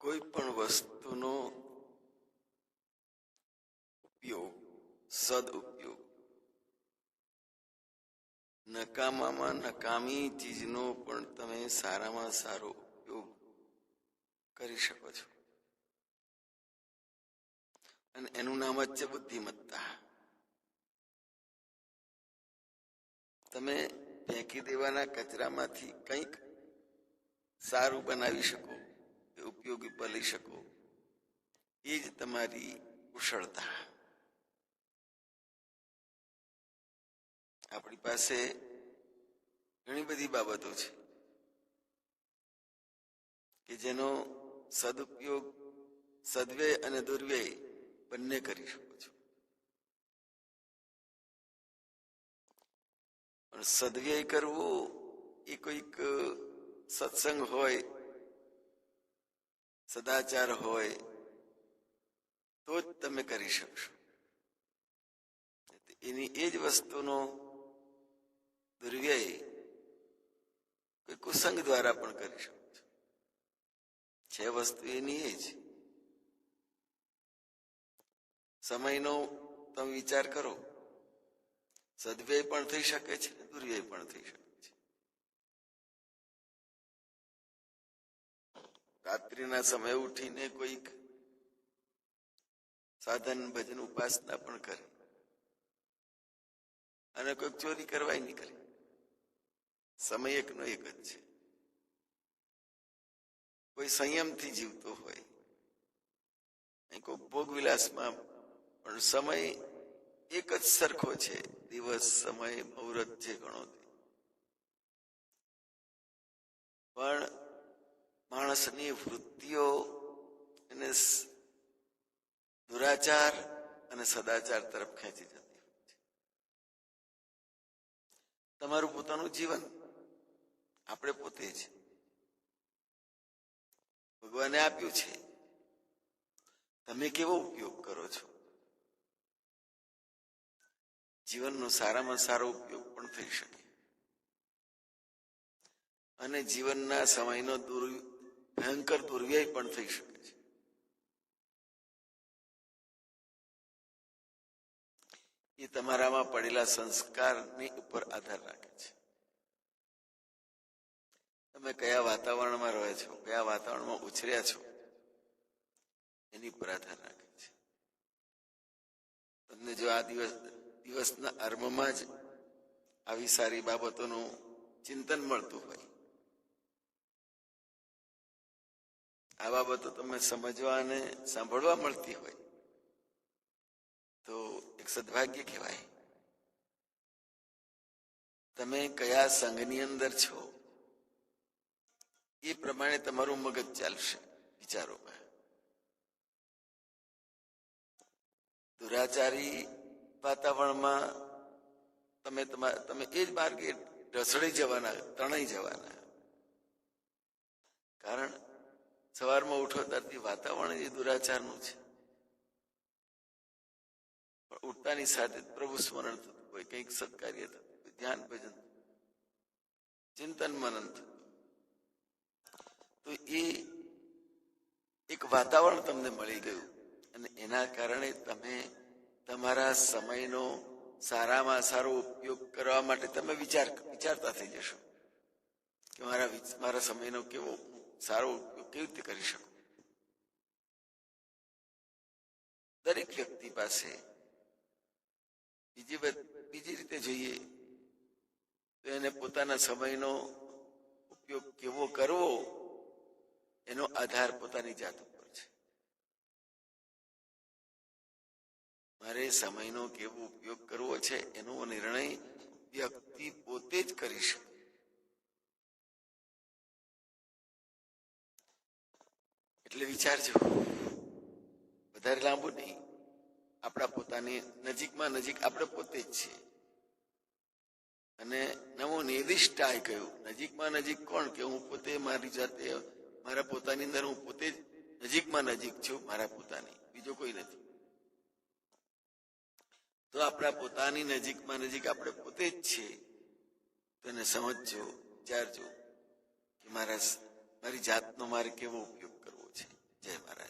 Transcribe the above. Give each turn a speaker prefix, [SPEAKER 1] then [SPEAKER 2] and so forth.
[SPEAKER 1] કોઈ પણ વસ્તુનો ઉપયોગ, સદઉપયોગ. નકામામાં નકામી ચીજનો પણ તમે સારામાં સારો ઉપયોગ કરી શકો છો. અને એનું નામ જ છે બુદ્ધિમત્તા. તમે ફેંકી દેવાના કચરામાંથી કંઈક સારું બનાવી શકો. કે ઉપયોગી બની શકો. એ જ તમારી કુશળતા. આપણી પાસે ઘણી બધી બાબતો છે કે જેનો સદુપયોગ સદવ્યય અને દુર્વ્યય બંને કરી શકો છો. પણ સદવ્યય કરવો એ કોઈક સત્સંગ હોય સદાચાર હોય, તો જ તમે કરી શકશો. એની એ જ વસ્તુનો દુર્વ્યય કોઈ કુસંગ દ્વારા પણ કરી શકો છો. છે વસ્તુ એની એ જ. સમયનો તમે વિચાર કરો. સદવ્યય પણ થઈ શકે છે દુર્વ્યય પણ થઈ શકે રાત્રિના સમય ઉઠીને કોઈક સાધન ભજન ઉપાસના પણ કરે. અને કોઈક ચોરી કરવાય નહીં કરે સમય એકનો એક જ છે. કોઈ સંયમથી જીવતો હોય. કોઈ ભોગવિલાસમાં પણ સમય એક જ સરખો છે. દિવસ, સમય, મુહૂર્ત છે ઘણો પણ માણસની વૃત્તિઓ એને દુરાચાર અને સદાચાર તરફ ખેંચી જતી હોય છે. તમારું પોતાનું જીવન આપણે પોતે જ ભગવાને આપ્યું છે. તમે કેવો ઉપયોગ કરો છો? જીવનનો સારામાં સારો ઉપયોગ પણ થઈ શકે. અને જીવનના સમયનો દુર ભયંકર દુર્વ્યય પણ થઈ શકે છે. એ તમારામાં પડેલા સંસ્કારની ઉપર આધાર રાખે છે. તમે કયા વાતાવરણમાં રહો છો, કયા વાતાવરણમાં ઉછર્યા છો, એની પર આધાર રાખે છે. તમને જો આ દિવસ, દિવસના આરંભમાં જ આવી સારી બાબતોનું ચિંતન મળતું હોય આ બાબતો તમને સમજવા અને સાંભળવા મળતી હોય, તો એક સદભાગ્ય કહેવાય. તમે કયા સંઘની અંદર છો? એ પ્રમાણે તમારું મગજ ચાલશે વિચારોમાં. દુરાચારી વાતાવરણમાં તમે તમે એ જ માર્ગે ઢસડી જવાના, તણાઈ જવાના. કારણ સવારમાં ઉઠો ત્યારથી વાતાવરણ એ દુરાચારનું છે. પણ ઉઠતાની સાથે પ્રભુ સ્મરણ થતું હોય, કંઈક સત્કાર્ય થતું હોય ધ્યાન ભજન ચિંતન મનન થતું તો એ એક વાતાવરણ તમને મળી ગયું અને એના કારણે તમે તમારા સમયનો સારામાં સારો ઉપયોગ કરવા માટે તમે વિચાર વિચારતા થઈ જશો કે મારા મારા સમયનો કેવો સારો ઉપયોગ કેવી રીતે કરી શકું. દરેક વ્યક્તિ પાસે બીજી બીજી રીતે જોઈએ તો એને પોતાના સમયનો ઉપયોગ કેવો કરવો એનો આધાર પોતાની જાત ઉપર છે. મારે સમયનો કેવો ઉપયોગ કરવો છે એનો નિર્ણય વ્યક્તિ પોતે જ કરી શકે. એટલે વિચારજો. વધારે લાંબુ નહીં. આપણા પોતાની નજીકમાં નજીક આપણે પોતે જ છીએ. અને નવો નિર્દિષ્ટાય કહ્યું. નજીકમાં નજીક કોણ? કે હું પોતે મારી જાતે, મારા પોતાની અંદર હું પોતે નજીકમાં નજીક છું, મારા પોતાની. બીજો કોઈ નથી. તો આપણા પોતાની નજીકમાં નજીક આપણે પોતે જ છીએ. તો સમજજો, વિચારજો કે મારા મારી જાતનો મારે કેવો ઉપયોગ કરવો છે જય મહારાજ